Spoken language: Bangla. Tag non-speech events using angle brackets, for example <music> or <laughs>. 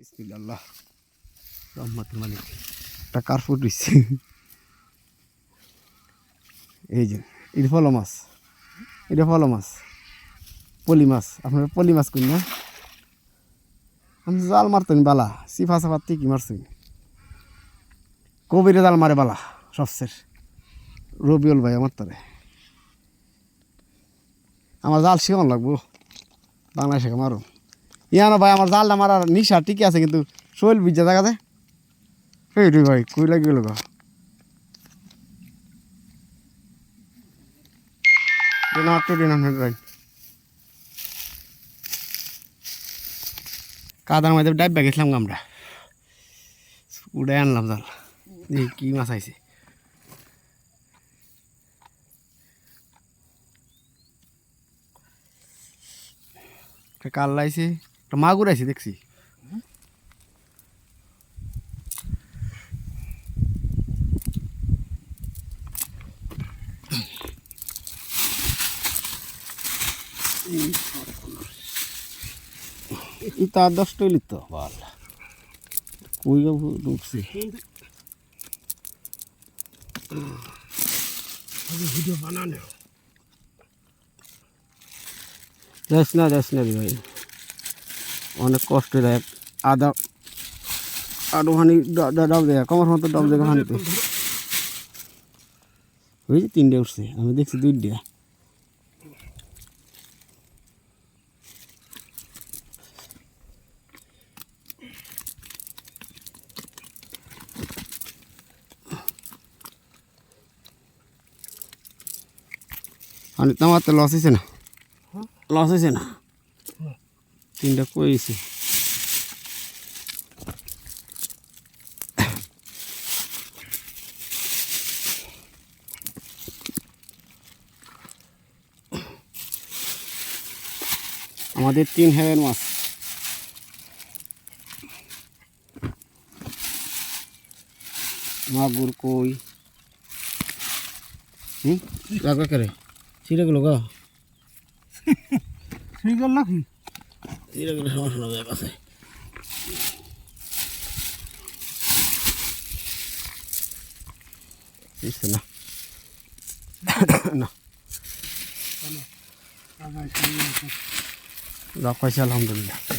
বিসমিল্লাহ। রহমত মালিক। একটা কার্ফুট দিচ্ছে এই যে এটা ফলো মাছ। এটা ফলো মাছ। পলি মাছ। আপনার পলি মাছ করি না? আমি জাল মারতেন বালা সিফা সাফা কি মারছেন কবিরে জাল মারে বালা সবচেয়ে। রবিউল ভাই আমার তারে আমার জাল শিখান লাগবো। বাংলা শেখা মারো। ইয়ানো ভাই, আমার জালটা মারার নিশা ঠিকই আছে, কিন্তু শৈল বিজা জায়গাতে এই রে ভাই, কই লাগি গেল কাদার মধ্যে ডাইবা গেছিলাম আমরা। উড়ে আনলাম জাল। দেখি কি মাছ আইছে? একটা কাল্লা আইছে। একটা মাগুর আইছে দেখছি। ইতা দশটা হইলি তো। বল। কই ঢুকছি। ভিডিও বানানো। যাস না যাস না ভাই। অনেক কষ্ট দেয়। আদা আরও হানি ডাব দেয় কমার মতো ডাব দেয় হানিতে। ওই যে তিনটে উঠছে আমি দেখছি দুইটা। হানি তোমার তো লস হয়েছে না। লস হয়েছে না? তিনটা কইছে আমাদের তিন হাজার মাছ। মাগুর কই? হুম? লাগা করে সিটাগুলো গা। <laughs> ঠিক আছে নাকি সিটাগুলো সমস্যা না। কাছে না। না রাখাইছে আলহামদুলিল্লাহ।